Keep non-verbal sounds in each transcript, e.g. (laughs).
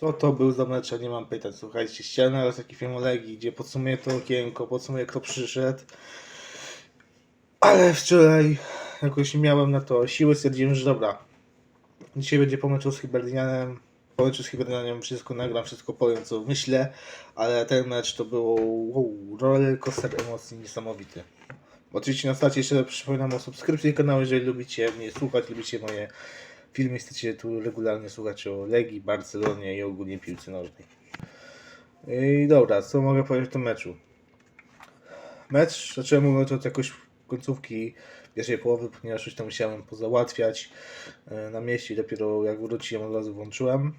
Co to był za mecz? Nie mam pytań. Słuchajcie, chciałem nagrać taki film o Legii, gdzie podsumuję to okienko, podsumuję kto przyszedł. Ale wczoraj jakoś nie miałem na to siły, stwierdziłem, że dobra. Dzisiaj będzie po meczu z Hibernianem. Po meczu z wszystko nagram, wszystko powiem co myślę, ale ten mecz to było wow, roller coaster emocji niesamowity. Oczywiście na starcie jeszcze przypominam o subskrypcji kanału, jeżeli lubicie mnie słuchać, lubicie moje filmy, chcecie tu regularnie słuchać o Legii, Barcelonie i ogólnie piłce nożnej. I dobra, co mogę powiedzieć o tym meczu? Mecz zacząłem mówić od jakoś końcówki pierwszej połowy, ponieważ już tam musiałem pozałatwiać e, na mieście dopiero jak wróciłem od razu włączyłem.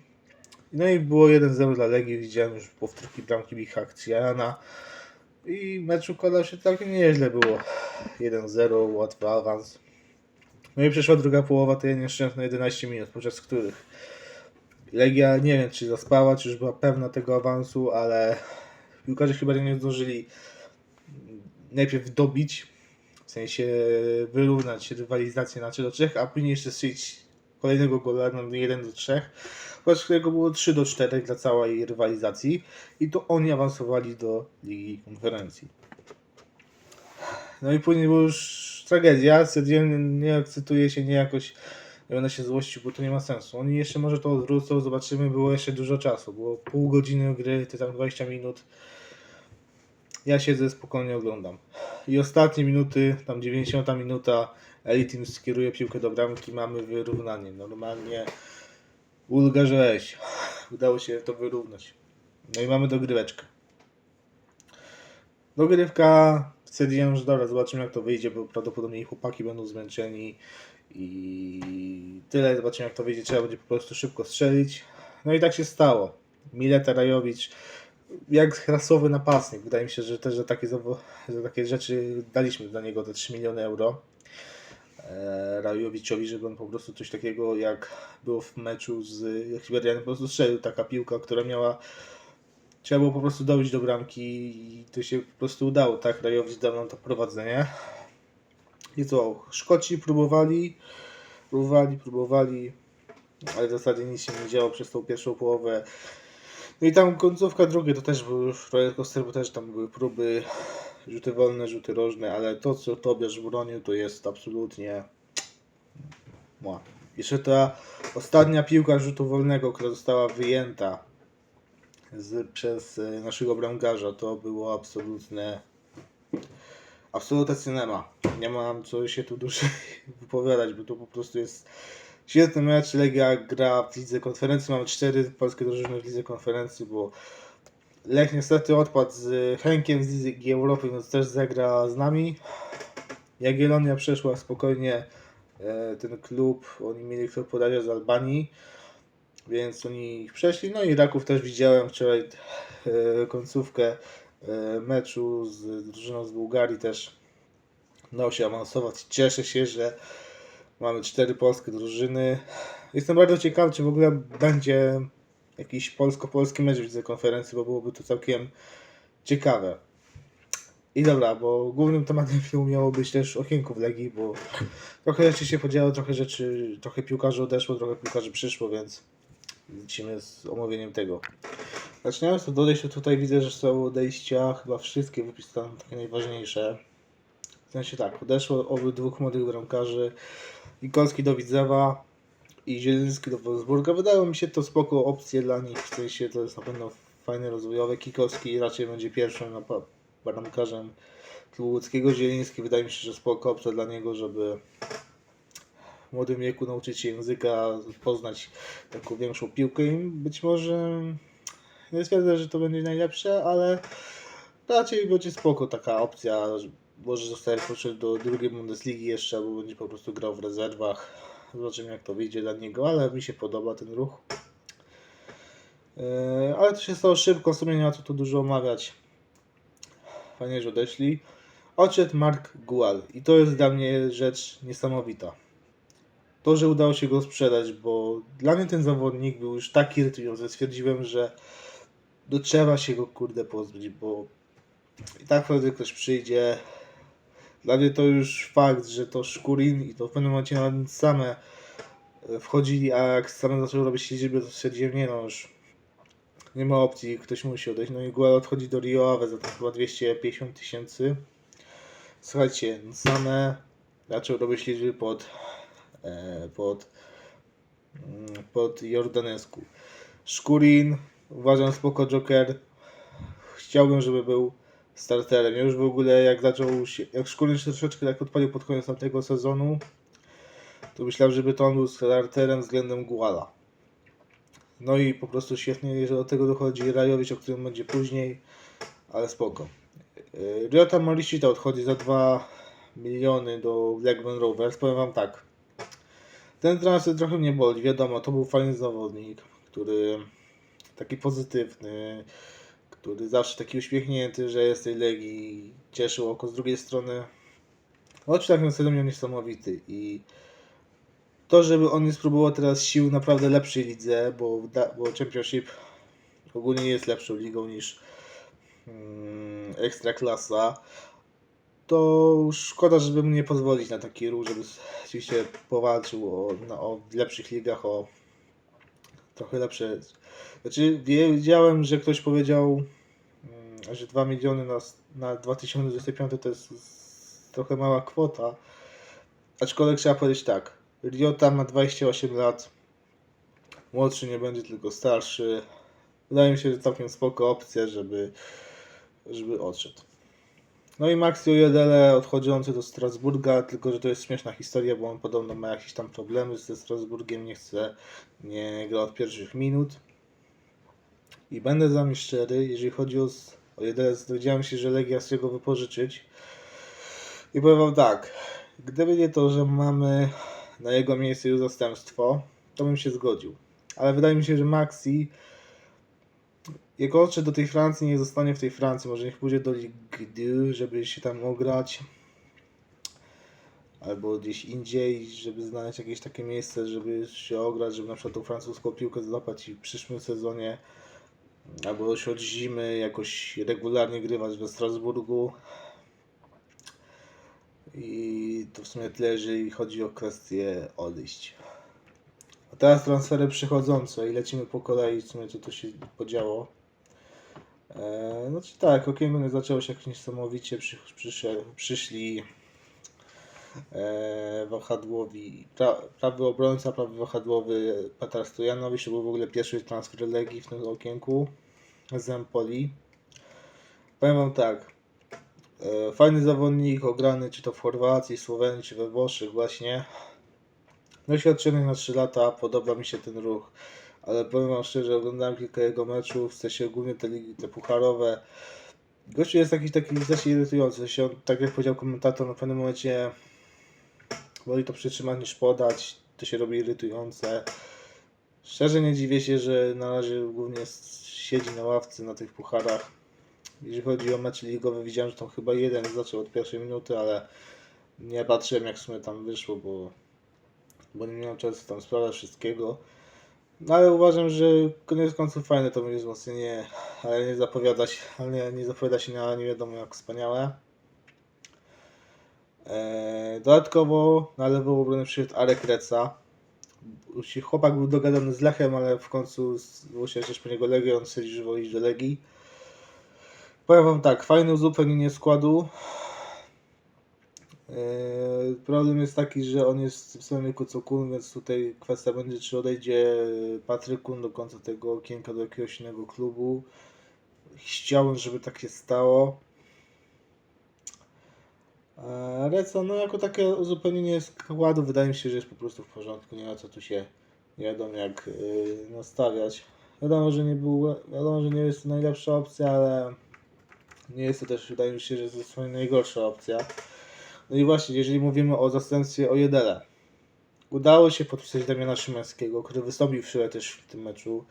No i było 1-0 dla Legii, widziałem już powtórki bramki Micha Akcjana i mecz układał się całkiem nieźle było. 1-0, łatwy awans. No i przyszła druga połowa, te nieszczęsne 11 minut, podczas których Legia nie wiem czy zaspała, czy już była pewna tego awansu, ale piłkarze chyba nie zdążyli najpierw dobić, w sensie wyrównać rywalizację na 3 do 3, a później jeszcze strzelić kolejnego gola na 1 do 3, podczas którego było 3 do 4 dla całej rywalizacji i to oni awansowali do Ligi Konferencji. No i później była już tragedia. Stwierdziłem, nie akceptuję się, nie jakoś nie będę się złościł, bo to nie ma sensu. Oni jeszcze może to odwrócą, zobaczymy, było jeszcze dużo czasu. Było pół godziny gry, ty tam 20 minut. Ja siedzę spokojnie oglądam. I ostatnie minuty, tam 90 minuta, Elitim skieruje piłkę do bramki, mamy wyrównanie. Normalnie ulga, że weź. Udało się to wyrównać. No i mamy dogryweczkę. Dogrywka stwierdziłem, że dobra, zobaczymy jak to wyjdzie, bo prawdopodobnie chłopaki będą zmęczeni i tyle, zobaczymy jak to wyjdzie, trzeba będzie po prostu szybko strzelić. No i tak się stało. Mileta Rajowicz, jak rasowy napastnik, wydaje mi się, że też za takie, za takie rzeczy daliśmy dla niego te 3 miliony euro. E, Rajowiczowi, żeby on po prostu coś takiego jak było w meczu z Hibernianem, po prostu strzelił taka piłka, która miała Trzeba było po prostu dojść do bramki i to się po prostu udało, tak? Rajowicz dał nam to prowadzenie. I co? Szkoci próbowali, próbowali, próbowali, ale w zasadzie nic się nie działo przez tą pierwszą połowę. No i tam końcówka drugiej to też był już coaster, bo też tam były próby, rzuty wolne, rzuty rożne, ale to co Tobiasz bronił to jest absolutnie... Mła. Jeszcze ta ostatnia piłka rzutu wolnego, która została wyjęta z, przez e, naszego bramkarza. To było absolutne. Absolutne cinema. Nie mam co się tu dłużej (laughs) wypowiadać, bo to po prostu jest świetny mecz. Legia gra w lidze konferencji. Mamy cztery polskie drużyny w lidze konferencji, bo Lech niestety odpadł z Henkiem z Ligi Europy, więc też zagra z nami. Jagiellonia przeszła spokojnie e, ten klub. Oni mieli kto podania z Albanii więc oni ich przeszli. No i Raków też widziałem wczoraj e, końcówkę e, meczu z drużyną z Bułgarii też udało się awansować. Cieszę się, że mamy cztery polskie drużyny. Jestem bardzo ciekawy, czy w ogóle będzie jakiś polsko-polski mecz w konferencji, bo byłoby to całkiem ciekawe. I dobra, bo głównym tematem filmu miało być też okienko w Legii, bo trochę rzeczy się podziało, trochę rzeczy, trochę piłkarzy odeszło, trochę piłkarzy przyszło, więc lecimy z omówieniem tego. Zaczynając od odejść, to tutaj widzę, że są odejścia chyba wszystkie wypisane, takie najważniejsze. W sensie tak, odeszło obydwóch młodych bramkarzy, Ikolski do Widzewa i Zieliński do Wolfsburga. Wydają mi się to spoko opcje dla nich, w sensie to jest na pewno fajne, rozwojowe. Kikowski raczej będzie pierwszym napa- bramkarzem klubu łódzkiego. Zieliński wydaje mi się, że spoko opcja dla niego, żeby młodym wieku nauczyć się języka, poznać taką większą piłkę i być może nie twierdzę, że to będzie najlepsze, ale raczej będzie spoko taka opcja, że może zostaje poszedł do drugiej Bundesligi jeszcze, albo będzie po prostu grał w rezerwach. Zobaczymy jak to wyjdzie dla niego, ale mi się podoba ten ruch. Yy, ale to się stało szybko, w sumie nie ma co tu dużo omawiać. Fajnie, że odeszli. Odszedł Mark Gual i to jest dla mnie rzecz niesamowita to, że udało się go sprzedać, bo dla mnie ten zawodnik był już tak irytujący. Stwierdziłem, że no trzeba się go kurde pozbyć, bo i tak wtedy ktoś przyjdzie. Dla mnie to już fakt, że to Szkurin i to w pewnym momencie nawet same e, wchodzili, a jak same zaczęły robić liczby, to stwierdziłem, nie no już Nie ma opcji, ktoś musi odejść. No i Guel odchodzi do Rio Ave za tam chyba 250 tysięcy. Słuchajcie, no same zaczął robić liczby pod, pod, mm, pod Jordanesku. Szkurin, uważam spoko Joker. Chciałbym, żeby był starterem. Już w ogóle jak zaczął się, jak Szkurin się troszeczkę tak odpalił pod koniec tamtego sezonu, to myślałem, żeby to on był starterem względem Guala. No i po prostu świetnie, że do tego dochodzi Rajowicz, o którym będzie później, ale spoko. Yy, Ryota Morishita odchodzi za 2 miliony do Blackburn Rovers. Powiem wam tak. Ten transfer trochę mnie boli, wiadomo, to był fajny zawodnik, który taki pozytywny, który zawsze taki uśmiechnięty, że jest tej Legii, cieszył oko. Z drugiej strony, oczy takim sezonie miał niesamowity i to, żeby on nie spróbował teraz sił naprawdę lepszej lidze, bo, bo Championship ogólnie nie jest lepszą ligą niż mm, Ekstraklasa, to szkoda, żeby mu nie pozwolić na taki ruch, żeby oczywiście powalczył o, na, o lepszych ligach, o trochę lepsze. Znaczy, wiedziałem, że ktoś powiedział, mm, że 2 miliony na, na 2025 to jest trochę mała kwota. Aczkolwiek trzeba powiedzieć tak. Riota ma 28 lat. Młodszy nie będzie, tylko starszy. Wydaje mi się, że całkiem spoko opcja, żeby, żeby odszedł. No i Maxi Ojedele odchodzący do Strasburga, tylko że to jest śmieszna historia, bo on podobno ma jakieś tam problemy ze Strasburgiem, nie chce, nie gra od pierwszych minut. I będę z wami szczery, jeżeli chodzi o Ojedele, dowiedziałem się, że Legia chce go wypożyczyć. I powiem wam tak, gdyby nie to, że mamy na jego miejsce już zastępstwo, to bym się zgodził. Ale wydaje mi się, że Maxi jak odszedł do tej Francji, nie zostanie w tej Francji. Może niech pójdzie do Ligue 2, żeby się tam ograć. Albo gdzieś indziej, żeby znaleźć jakieś takie miejsce, żeby się ograć, żeby na przykład tą francuską piłkę złapać i w przyszłym sezonie albo już od zimy jakoś regularnie grywać we Strasburgu. I to w sumie tyle, jeżeli chodzi o kwestię odejść. A teraz transfery przychodzące i lecimy po kolei, w sumie co to się podziało. Eee, no czy tak, okienko zaczęło się jakoś niesamowicie, przy, przyszedł, przyszli eee, wahadłowi, pra, prawy obrońca, prawy wahadłowy Petar Stojanowicz, to był w ogóle pierwszy transfer Legii w tym okienku z Empoli. Powiem wam tak, e, fajny zawodnik, ograny czy to w Chorwacji, Słowenii, czy we Włoszech właśnie. Doświadczony na 3 lata, podoba mi się ten ruch, ale powiem wam szczerze, oglądałem kilka jego meczów, w sensie ogólnie te te pucharowe. Gościu jest jakiś taki zacznie irytujący, w sensie on, tak jak powiedział komentator, na pewnym momencie woli to przytrzymać niż podać, to się robi irytujące. Szczerze nie dziwię się, że na razie głównie siedzi na ławce na tych pucharach. Jeżeli chodzi o mecze ligowe, widziałem, że tam chyba jeden zaczął od pierwszej minuty, ale nie patrzyłem jak w sumie tam wyszło, bo, bo nie miałem czasu tam sprawdzać wszystkiego. No ale uważam, że koniec końców fajne to będzie wzmocnienie, ale nie zapowiada się, ale nie, zapowiada się na nie wiadomo jak wspaniałe. Eee, dodatkowo na lewą obronę przyszedł Arek Reca. Chłopak był dogadany z Lechem, ale w końcu złożył się po niego Legię, on stwierdził, że woli iść do Legii. Powiem wam tak, fajne uzupełnienie składu. Eee, Problem jest taki, że on jest w samym wieku co Kun, więc tutaj kwestia będzie, czy odejdzie Patryk Kun do końca tego okienka do jakiegoś innego klubu. Chciałbym, żeby tak się stało. Eee, Reca, no jako takie uzupełnienie składu wydaje mi się, że jest po prostu w porządku. Nie ma co tu się nie wiadomo jak yy, nastawiać. Wiadomo, że nie był, wiadomo, że nie jest to najlepsza opcja, ale nie jest to też, wydaje mi się, że jest to najgorsza opcja. No i właśnie, jeżeli mówimy o zastępstwie Ojedele. Udało się podpisać Damiana Szymańskiego, który wystąpił w Szyle też w tym meczu.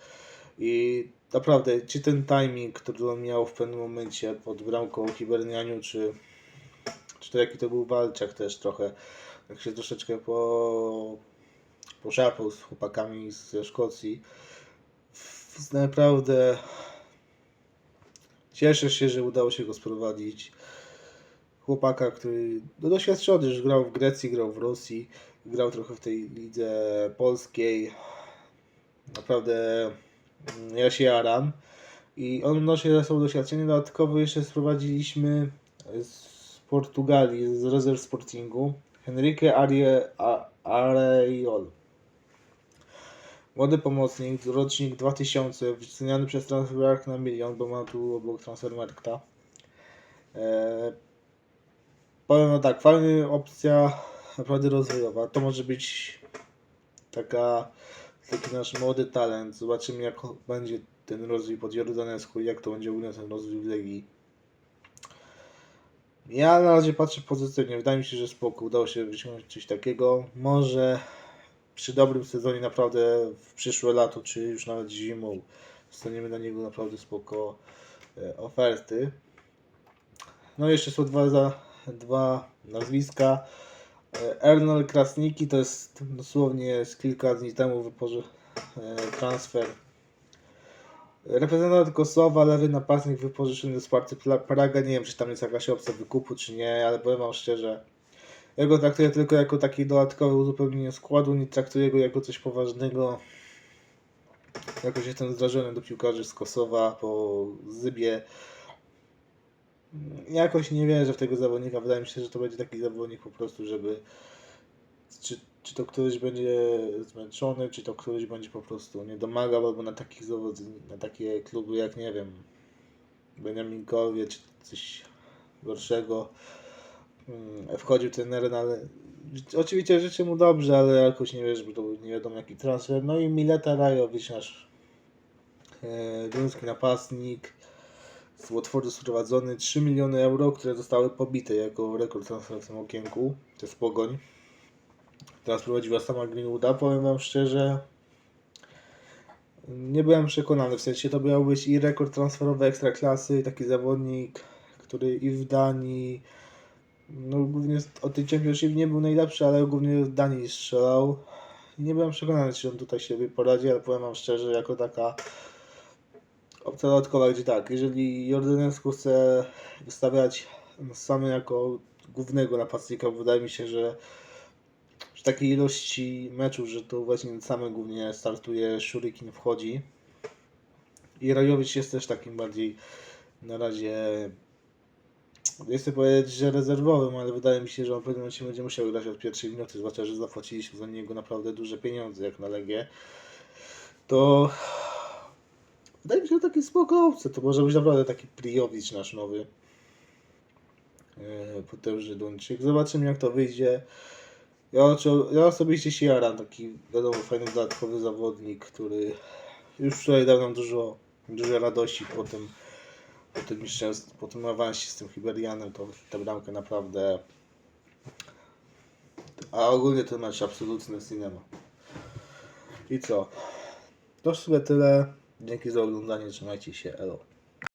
I naprawdę, czy ten timing, który on miał w pewnym momencie pod bramką Hibernianiu, czy, czy to jaki to był walczak też trochę, jak się troszeczkę po, poszarpał z chłopakami ze Szkocji. Naprawdę cieszę się, że udało się go sprowadzić chłopaka, który no, doświadczony, już grał w Grecji, grał w Rosji, grał trochę w tej lidze polskiej. Naprawdę Mm, Ja się jaram. I on wnosi ze sobą doświadczenie. Dodatkowo jeszcze sprowadziliśmy z Portugalii, z rezerw Sportingu, Henrique Arie, A- Areyol. Młody pomocnik, rocznik 2000, wyceniany przez Transfermarkt na milion, bo ma tu obok Transfermarkta. Eee, powiem no tak, fajna opcja, naprawdę rozwojowa. To może być taka, taki nasz młody talent. Zobaczymy jak będzie ten rozwój pod Jordanesku jak to będzie ogólnie ten rozwój w Legii. Ja na razie patrzę pozytywnie. Wydaje mi się, że spoko. Udało się wyciągnąć coś takiego. Może przy dobrym sezonie naprawdę w przyszłe lato, czy już nawet zimą dostaniemy na niego naprawdę spoko e, oferty. No jeszcze są dwa, za, dwa nazwiska. E, Ernol Krasniki to jest dosłownie z kilka dni temu wypoży e, transfer. Reprezentant Kosowa, lewy napastnik wypożyczony Sparty Pla- Praga. Nie wiem, czy tam jest jakaś opcja wykupu, czy nie, ale powiem wam szczerze, ja go traktuję tylko jako taki dodatkowe uzupełnienie składu, nie traktuję go jako coś poważnego. Jakoś jestem zdrażony do piłkarzy z Kosowa po Zybie. Jakoś nie wierzę w tego zawodnika. Wydaje mi się, że to będzie taki zawodnik po prostu, żeby. Czy, czy to któryś będzie zmęczony, czy to któryś będzie po prostu nie domagał, albo na takich zawodników, na takie kluby jak nie wiem, Beniaminkowie, czy coś gorszego. Mm, Wchodził trener, no ale oczywiście życzę mu dobrze, ale jakoś nie wiesz, bo to nie wiadomo jaki transfer. No i Mileta Rajowicz, nasz e, duński napastnik z Watfordu sprowadzony 3 miliony euro, które zostały pobite jako rekord w tym okienku. To jest pogoń. Teraz prowadziła sama Greenwooda. Powiem Wam szczerze, nie byłem przekonany. W sensie to miał być i rekord transferowy ekstraklasy, i taki zawodnik, który i w Danii, no głównie o tej Championship nie był najlepszy, ale głównie w Danii strzelał. Nie byłem przekonany, czy on tutaj sobie poradzi, ale powiem Wam szczerze, jako taka opcja dodatkowa, gdzie tak, jeżeli Jordanesku chce wystawiać same jako głównego napastnika, wydaje mi się, że przy takiej ilości meczów, że to właśnie same głównie startuje, Shurikin wchodzi. I Rajowicz jest też takim bardziej na razie nie chcę powiedzieć, że rezerwowym, ale wydaje mi się, że on w pewnym momencie będzie musiał grać od pierwszej minuty, zwłaszcza, że zapłaciliśmy za niego naprawdę duże pieniądze, jak na Legię. To wydaje mi się, taki spoko opcja. To może być naprawdę taki Priowicz nasz nowy. Yy, potężny Duńczyk. Zobaczymy jak to wyjdzie. Ja, ja osobiście się jaram, taki wiadomo fajny dodatkowy zawodnik, który już wczoraj dał nam dużo, dużo radości po tym, po tym po tym awansie z tym Hiberianem, to tę bramkę naprawdę a ogólnie ten mecz absolutny cinema. I co? To w sumie tyle. Dzięki za oglądanie, trzymajcie się, elo.